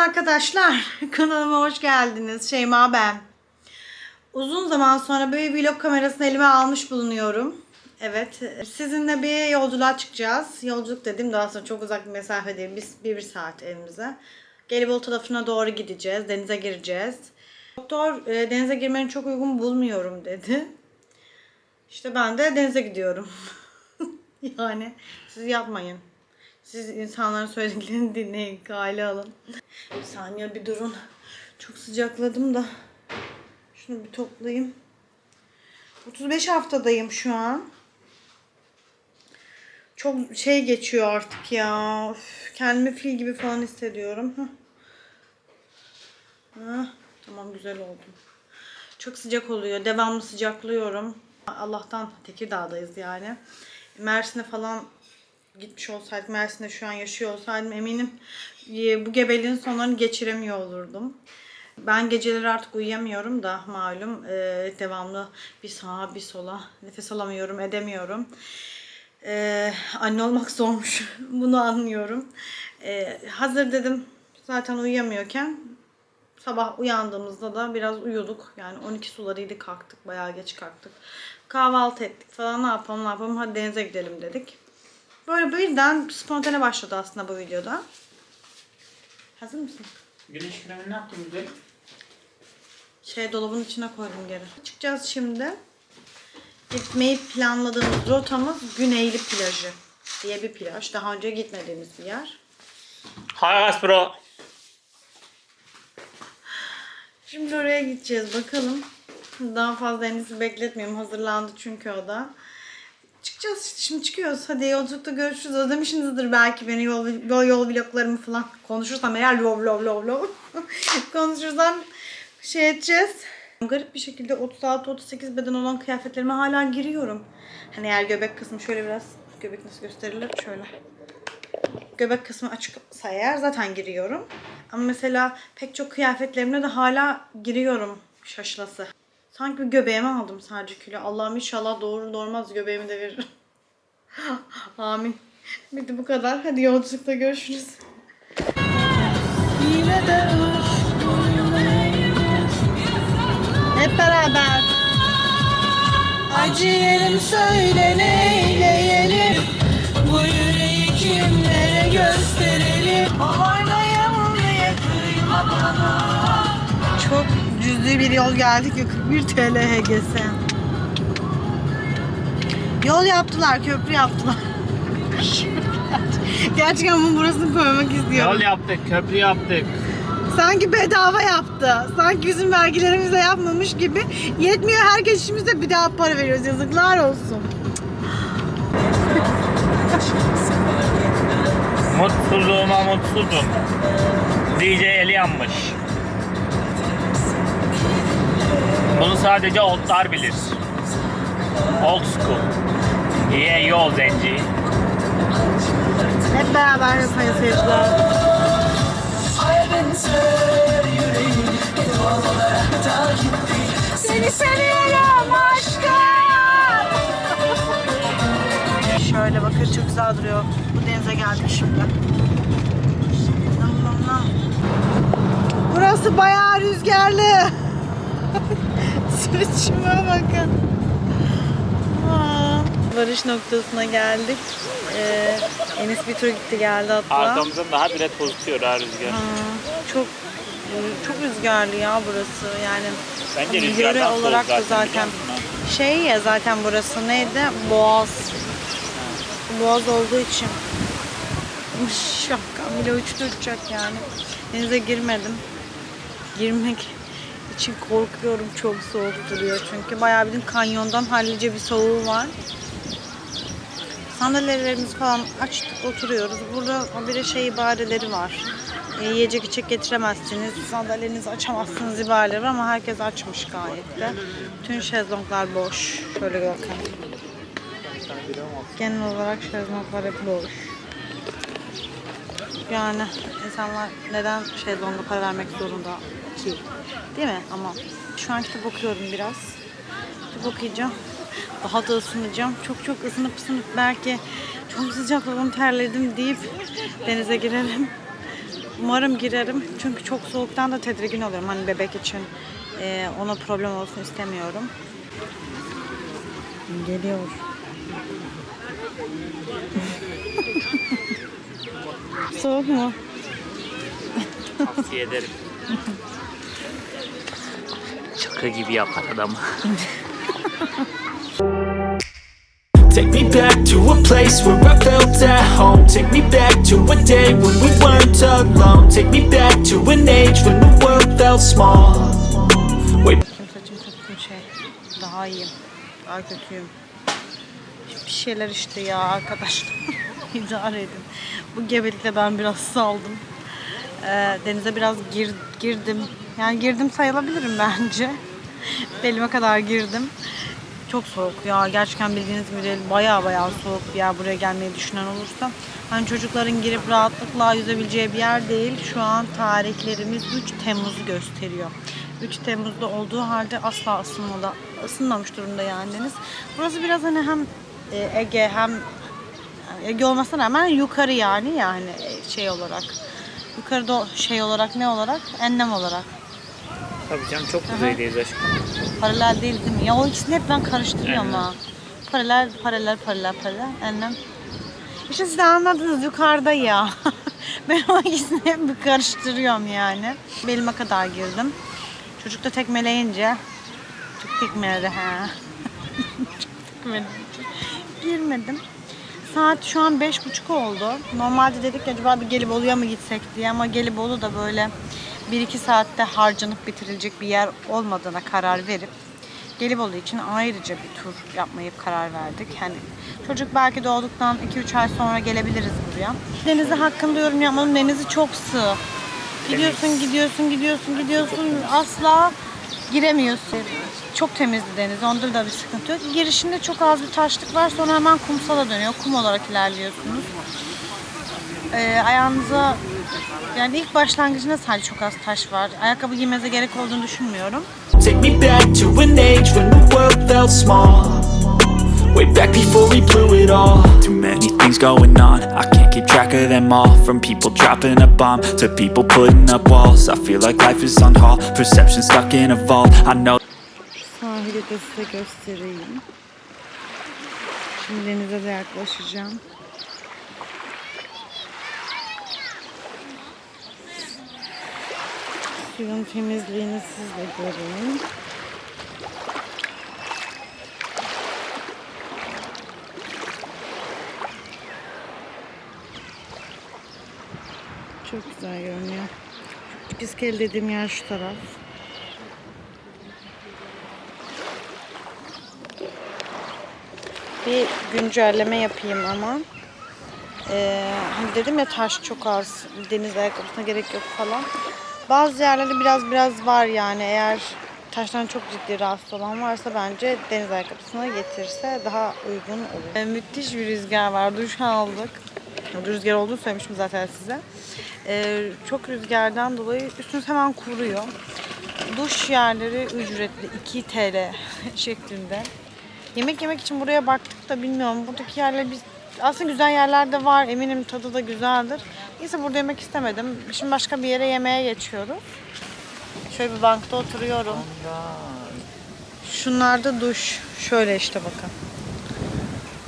arkadaşlar. Kanalıma hoş geldiniz. Şeyma ben. Uzun zaman sonra böyle vlog kamerasını elime almış bulunuyorum. Evet. Sizinle bir yolculuğa çıkacağız. Yolculuk dediğim daha sonra çok uzak bir mesafe değil. Biz bir, bir saat evimize. Gelibolu tarafına doğru gideceğiz. Denize gireceğiz. Doktor e, denize girmeni çok uygun bulmuyorum dedi. İşte ben de denize gidiyorum. yani siz yapmayın. Siz insanların söylediklerini dinleyin, kale alın. Bir saniye bir durun. Çok sıcakladım da. Şunu bir toplayayım. 35 haftadayım şu an. Çok şey geçiyor artık ya. Üf, kendimi fil gibi falan hissediyorum. Hah. Hah, tamam güzel oldum. Çok sıcak oluyor. Devamlı sıcaklıyorum. Allah'tan Tekirdağ'dayız yani. Mersin'e falan gitmiş olsaydım, Mersin'de şu an yaşıyor olsaydım eminim e, bu gebeliğin sonlarını geçiremiyor olurdum. Ben geceleri artık uyuyamıyorum da malum e, devamlı bir sağa bir sola nefes alamıyorum, edemiyorum. E, anne olmak zormuş. Bunu anlıyorum. E, hazır dedim zaten uyuyamıyorken Sabah uyandığımızda da biraz uyuduk. Yani 12 sularıydı kalktık. Bayağı geç kalktık. Kahvaltı ettik falan ne yapalım ne yapalım hadi denize gidelim dedik. Böyle birden spontane başladı aslında bu videoda. Hazır mısın? Güneş kremi ne yaptın? Şey dolabın içine koydum geri. Çıkacağız şimdi. Gitmeyi planladığımız rotamız Güneyli plajı diye bir plaj. Daha önce gitmediğimiz bir yer. Hayas bro. Şimdi oraya gideceğiz bakalım. Daha fazla Enis'i bekletmeyeyim. Hazırlandı çünkü o da. Çıkacağız işte. Şimdi çıkıyoruz. Hadi yolculukta görüşürüz. Özlemişsinizdir belki beni yol, yol, yol vloglarımı falan. Konuşursam eğer lov lov lov lov. Konuşursam şey edeceğiz. Garip bir şekilde 36-38 beden olan kıyafetlerime hala giriyorum. Hani eğer göbek kısmı şöyle biraz göbek nasıl gösterilir? Şöyle göbek kısmı açıksa eğer zaten giriyorum. Ama mesela pek çok kıyafetlerimde de hala giriyorum şaşlası. Sanki bir göbeğime aldım sadece kilo. Allah'ım inşallah doğru doğurmaz göbeğimi de veririm. Amin. Bitti bu kadar. Hadi yolculukta görüşürüz. Yine de Hep beraber. Acı yerim söyle neyleyelim Bu yüreği kimlere gösterelim Oynayalım diye kıyma bana Çok cüzi bir yol geldik ya 41 TL HGS Yol yaptılar, köprü yaptılar. Gerçekten bunu burasını koymak istiyorum. Yol yaptık, köprü yaptık. Sanki bedava yaptı. Sanki bizim vergilerimizle yapmamış gibi. Yetmiyor her geçişimizde bir daha para veriyoruz. Yazıklar olsun. Mutsuzluğuma mutsuzum. DJ eli yanmış. Bunu sadece oldlar bilir. Old school. Yeah, yol zenci. Hep beraber yapayım seyirciler. Seni seviyorum aşkım. Şöyle bakın çok güzel duruyor. Bu denize geldik şimdi. Burası bayağı rüzgarlı. Saçıma bakın. Aa, Varış noktasına geldik. Ee, Enis bir tur gitti geldi hatta. Arkamızdan daha bile tozutuyor ha rüzgar. Ha, çok çok rüzgarlı ya burası yani. Bence Yöre olarak da zaten, şey ya zaten burası neydi? Boğaz. Boğaz olduğu için. Şapkam bile uçtu uçacak yani. Denize girmedim. Girmek için korkuyorum. Çok soğuk duruyor çünkü. Bayağı bir kanyondan hallice bir soğuğu var. Sandalyelerimizi falan açtık oturuyoruz. Burada bir şey ibareleri var. E, yiyecek içecek getiremezsiniz. Sandalyenizi açamazsınız ibareleri ama herkes açmış gayet de. Bütün şezlonglar boş. Şöyle bakın. Genel olarak şezlonglar hep boş. Yani insanlar neden şezlonga para vermek zorunda ki? Değil mi? Ama şu an kitap okuyorum biraz. Kitap okuyacağım. Daha da ısınacağım. Çok çok ısınıp ısınıp belki çok sıcak oldum terledim deyip denize girelim. Umarım girerim. Çünkü çok soğuktan da tedirgin oluyorum. Hani bebek için e, ona problem olsun istemiyorum. Geliyor. Soğuk mu? Tavsiye ederim. Şaka gibi yapar adam. Take me back to a place where I felt at home. Take me back to a day when we weren't alone. Take me back to an age when the world felt small. Saçım saçım şey. Daha iyiyim. Daha kötüyüm. Bir şeyler işte ya arkadaşlar. İdare edin. Bu gebelikte ben biraz saldım. Ee, denize biraz gir, girdim. Yani girdim sayılabilirim bence. Belime kadar girdim. Çok soğuk ya. Gerçekten bildiğiniz gibi. Baya baya soğuk bir yer buraya gelmeyi düşünen olursa. Hani çocukların girip rahatlıkla yüzebileceği bir yer değil. Şu an tarihlerimiz 3 Temmuz'u gösteriyor. 3 Temmuz'da olduğu halde asla ısınmadı, ısınmamış durumda yani deniz. Burası biraz hani hem e, Ege hem Ege olmasına rağmen yukarı yani yani şey olarak. Yukarıda şey olarak ne olarak? Enlem olarak. Tabii canım çok kuzeydeyiz aşkım. Paralel değil değil mi? Ya o ikisini hep ben karıştırıyorum Aynen. ha. Paralel, paralel, paralel, paralel. Enlem. İşte siz de anladınız yukarıda ya. ben o ikisini hep bir karıştırıyorum yani. Belime kadar girdim. Çocuk da tekmeleyince çok tekmeledi ha. çok tekmeleyince girmedim. Saat şu an beş buçuk oldu. Normalde dedik ki acaba bir Gelibolu'ya mı gitsek diye ama Gelibolu da böyle 1-2 saatte harcanıp bitirilecek bir yer olmadığına karar verip Gelibolu için ayrıca bir tur yapmayı karar verdik. Hani çocuk belki doğduktan 2-3 ay sonra gelebiliriz buraya. Denizi hakkında yorum yapmadım. Denizi çok sığ. Gidiyorsun, gidiyorsun, gidiyorsun, gidiyorsun. Asla giremiyorsun. Çok temizdi deniz. Onda da bir sıkıntı yok. Girişinde çok az bir taşlık var. Sonra hemen kumsala dönüyor. Kum olarak ilerliyorsunuz. Ee, ayağınıza yani ilk başlangıcında sadece çok az taş var. Ayakkabı giymenize gerek olduğunu düşünmüyorum. Take me back to an age when the world felt small. Way back before we blew it all. Too many things going on. I can't keep track of them all. From people dropping a bomb to people putting up walls. I feel like life is on hold. Perception stuck in a vault. I know. Sahili de size göstereyim. Şimdi denize de yaklaşacağım. Suyun temizliğini siz de görün. Çok güzel görünüyor. İskele dediğim yer şu taraf. bir güncelleme yapayım ama. Ee, hani dedim ya taş çok az, deniz ayakkabısına gerek yok falan. Bazı yerlerde biraz biraz var yani eğer taştan çok ciddi rahatsız olan varsa bence deniz ayakkabısına getirse daha uygun olur. Ee, müthiş bir rüzgar var, duş aldık. Rüzgar olduğunu söylemiştim zaten size. Ee, çok rüzgardan dolayı üstünüz hemen kuruyor. Duş yerleri ücretli 2 TL şeklinde. Yemek yemek için buraya baktık da bilmiyorum. Buradaki yerler biz aslında güzel yerler de var. Eminim tadı da güzeldir. Neyse burada yemek istemedim. Şimdi başka bir yere yemeğe geçiyoruz. Şöyle bir bankta oturuyorum. Şunlarda duş. Şöyle işte bakın.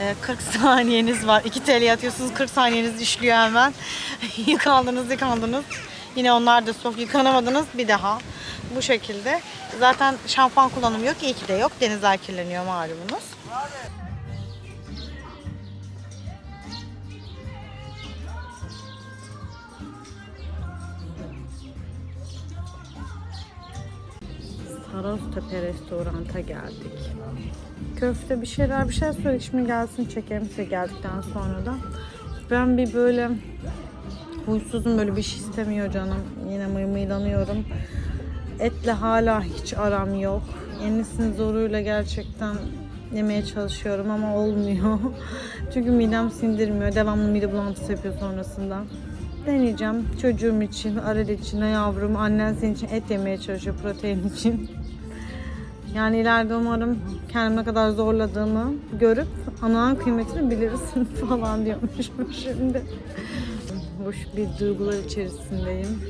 Ee, 40 saniyeniz var. 2 TL atıyorsunuz 40 saniyeniz işliyor hemen. yıkandınız yıkandınız. Yine onlar da soğuk yıkanamadınız bir daha. Bu şekilde. Zaten şampuan kullanımı yok. İyi ki de yok. Denizler kirleniyor malumunuz. Saroztepe restoranta geldik. Köfte bir şeyler bir şey söyle şimdi gelsin çekerim size geldikten sonra da. Ben bir böyle huysuzum böyle bir şey istemiyor canım. Yine mıymıylanıyorum. Etle hala hiç aram yok. Yenisini zoruyla gerçekten yemeye çalışıyorum ama olmuyor. Çünkü midem sindirmiyor. Devamlı mide bulantısı yapıyor sonrasında. Deneyeceğim. Çocuğum için, Arel için, yavrum, annen senin için et yemeye çalışıyor protein için. Yani ileride umarım kendime kadar zorladığımı görüp ananın kıymetini bilirsin falan diyormuşum şimdi. boş bir duygular içerisindeyim.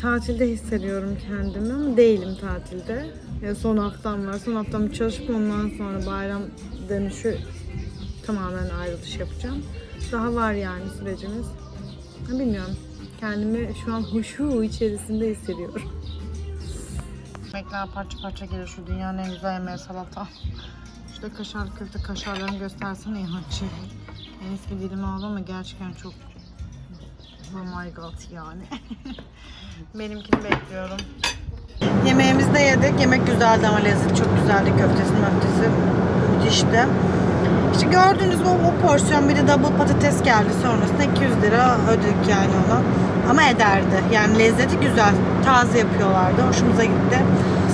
Tatilde hissediyorum kendimi ama değilim tatilde. Ya son haftam var. Son haftamı çalışıp ondan sonra bayram dönüşü tamamen ayrılış yapacağım. Daha var yani sürecimiz. Bilmiyorum. Kendimi şu an huşu içerisinde hissediyorum. Yemekler parça parça geliyor. Şu dünyanın en güzel yemeği salata. Şurada kaşar köfte kaşarlarını göstersene İlhançı. En eski dilimi aldım ama gerçekten çok Oh my god yani. Benimkini bekliyorum. Yemeğimizi de yedik. Yemek güzeldi ama lezzeti çok güzeldi. Köftesi möftesi müthişti. İşte gördüğünüz bu, bu porsiyon bir de double patates geldi sonrasında 200 lira ödedik yani ona. Ama ederdi. Yani lezzeti güzel. Taze yapıyorlardı. Hoşumuza gitti.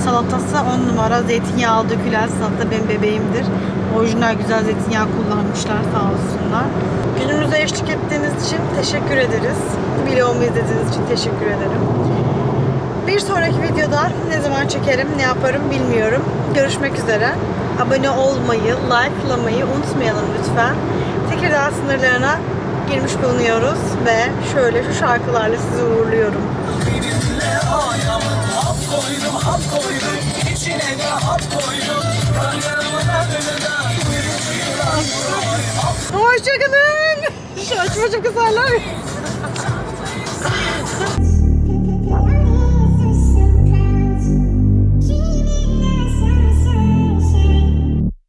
Salatası 10 numara. Zeytinyağı dökülen salata benim bebeğimdir. Orijinal güzel zeytinyağı kullanmışlar sağ olsunlar. Günümüze eşlik ettiğiniz için teşekkür ederiz. Vlogumu izlediğiniz için teşekkür ederim. Bir sonraki videoda ne zaman çekerim, ne yaparım bilmiyorum. Görüşmek üzere. Abone olmayı, likelamayı unutmayalım lütfen. Tekirdağ sınırlarına girmiş bulunuyoruz ve şöyle şu şarkılarla sizi uğurluyorum. Hoşçakalın. Şu açmacı kızarlar.